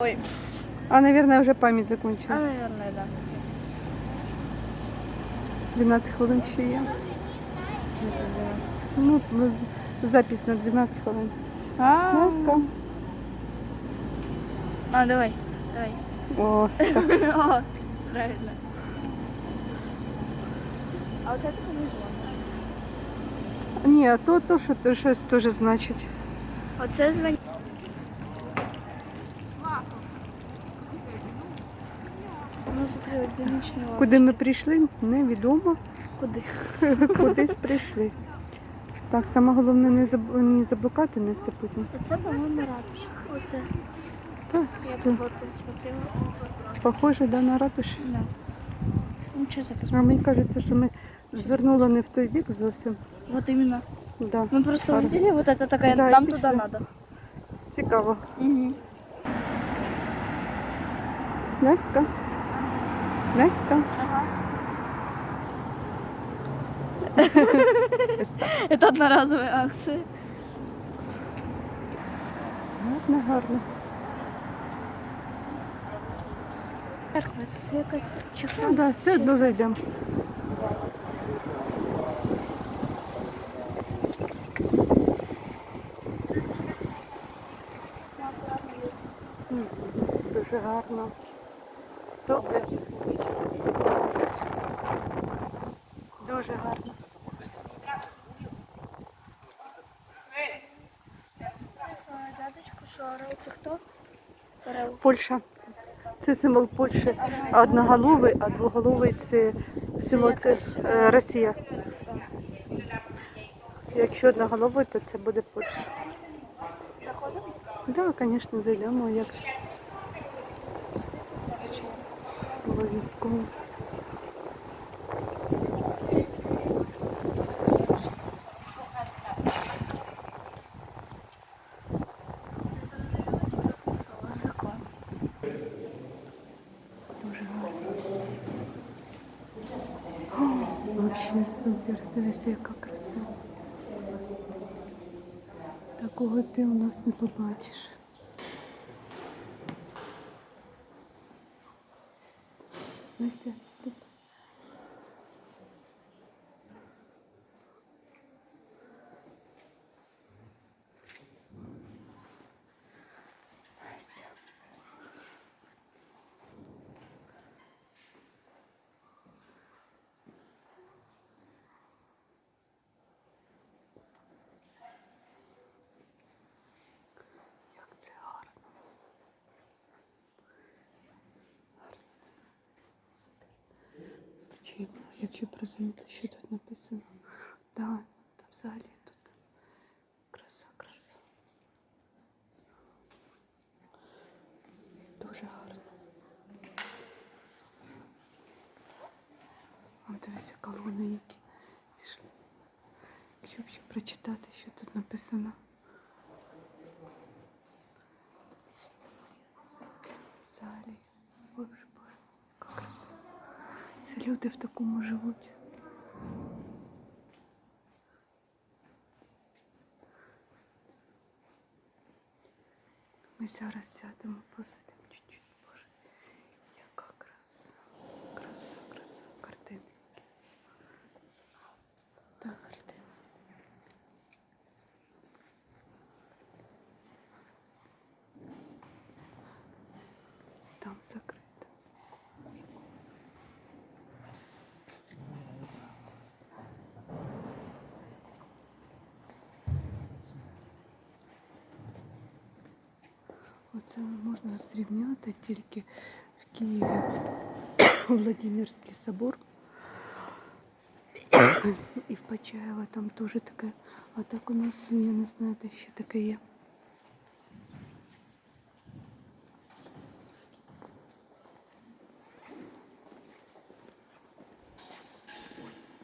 Ой, А, наверное, вже пам'ять закончилась. а, наверное, да. 12 хвилин ще є. В смысле 12? Ну, з- запись на 12 хвилин. А, Настя. а давай, давай. О, так. О, правильно. А оце таке внизу. Ні, то, то що то щось теж значить. Оце звань. Куди ми прийшли, невідомо. Куди? Кудись прийшли. Так, саме головне не, заб... не заблукати Настя потім. Оце, по-моєму, ратуша. Оце. Так, Я фоткам смотрела. похоже да, на ратуші. Да. Ну, что за А мені кажеться, що ми звернули не в той бік зовсім. Вот именно. Да. Мы просто Гарно. увидели, вот это такая, Да, нам пішли. туда надо. Цікаво. Угу. Настя? Настя? Ага. Это одноразовая акция. Гарно, гарно. Це якась чехла. Ну, да, все одно зайдемо. Дуже гарно. Добре. Дуже гарно. Дядечко, що це хто? Польща. Це символ Польщі. Одноголовий, а двоголовий це символ це е, Росія. Якщо одноголовий, то це буде Польща. Заходимо? Так, да, звісно, зайдемо, а Обов'язково. Вообще супер. Дивися, яка краса. Такого ти у нас не побачиш. Настя, тут. Настя. Якщо прозуміти, що тут написано. Да, там взагалі тут краса, краса. Дуже гарно. О, дивіться, колони які пішли. Якщо б ще прочитати, що тут написано. Взагалі, боже боже, яка краса. Це люди в такому живуть. Ми зараз сядемо, посидимо чуть-чуть, боже. Яка краса. Краса, краса, картинки. Так, картина. Там закрито. Оце можна зрівняти тільки в Києві Владимирський собор. І в Почаєво там теж таке. А так у нас, я не знаю, де ще таке є.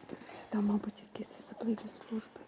Дивися, там, мабуть, якісь особливі служби.